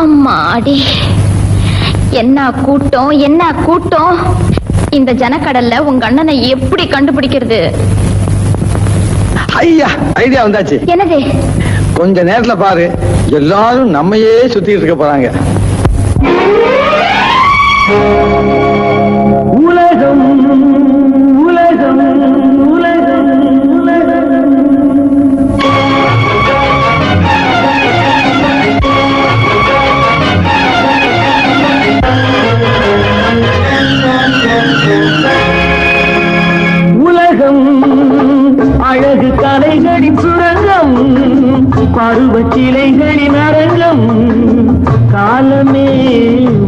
அம்மாடி என்ன கூட்டம் என்ன கூட்டம்? இந்த ஜனக்கடல்ல உங்க அண்ணனை எப்படி கண்டுபிடிக்கிறது? ஐயா ஐடியா வந்தாச்சு. என்னது? கொஞ்ச நேரத்துல பாரு எல்லாரும் நம்மையே சுத்திட்டு இருக்க போறாங்க. உலகம் அழகு தலைகடி சுரங்கம் பருவச் சிலைகளின் அரங்கம். காலமே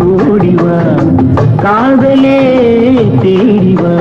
ஓடிவா காதலே தேடிவா.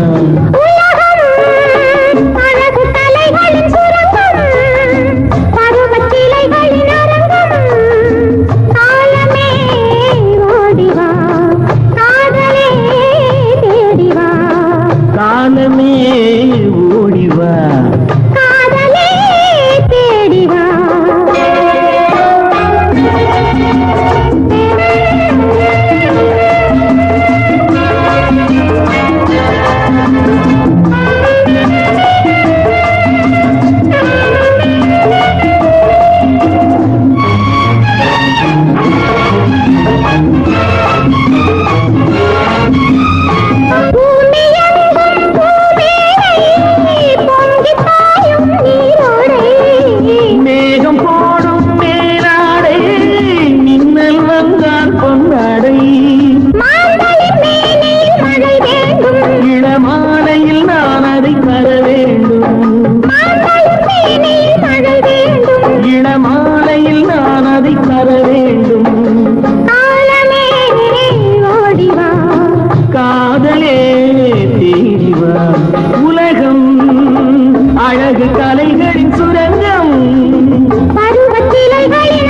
காதலே தீவா உலகம் அழகு கலைகளின் சுரங்கம். பருவத்திலைகளின்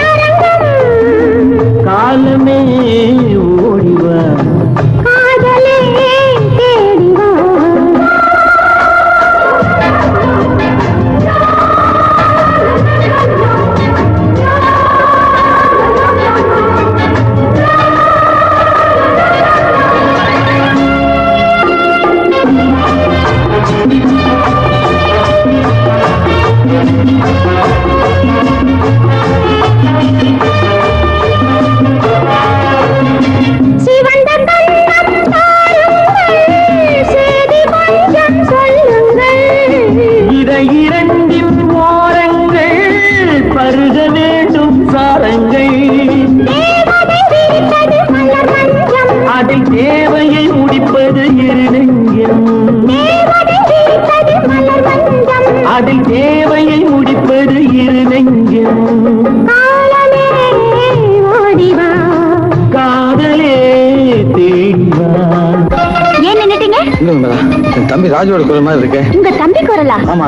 தம்பி ராஜுவோட குரல் மாதிரி இருக்கு. உங்க தம்பி குரலா? ஆமா.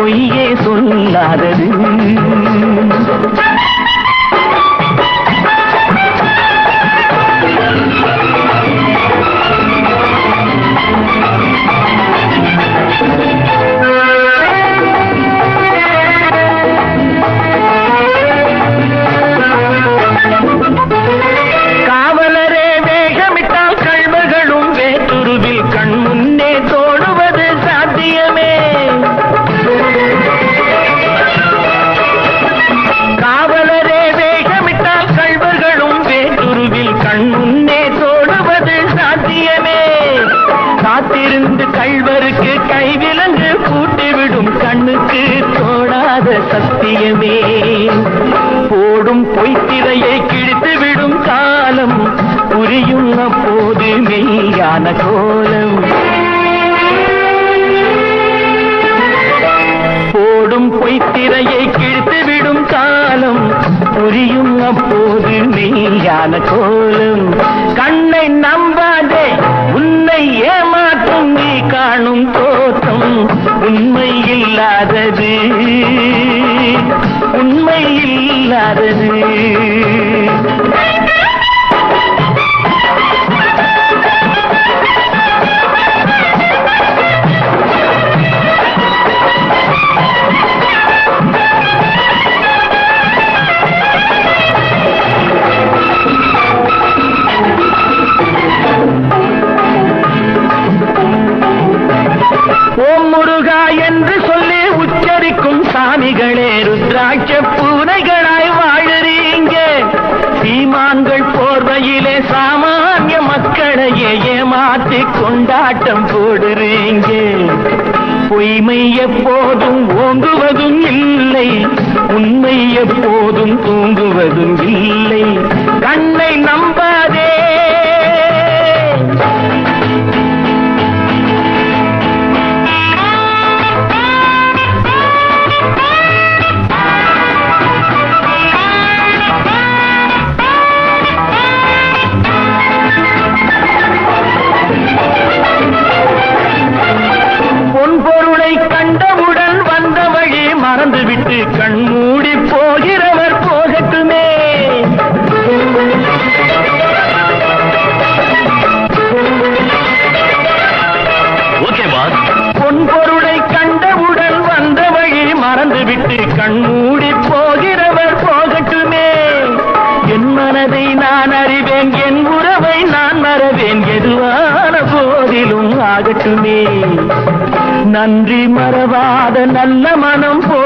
பொய்யே சொல்லாதது. காலமே போடும் பொய்த்திரையை கிழித்து விடும் காலம் புரியும் அப்போது மெய்யான கோலம். தாரணி ஓம் முருகா என்று சொல்லி உச்சரிக்கும் சாமிகளே ருத்ராட்ச கொண்டாட்டம் போடுறீங்க. பொய்மை எப்போதும் ஓங்குவதும் இல்லை. உண்மை எப்போதும் தூங்குவதும் இல்லை. கண்ணை நம்பாதே. ஆகட்டுமே நன்றி மறவாத நல்ல மனம் போ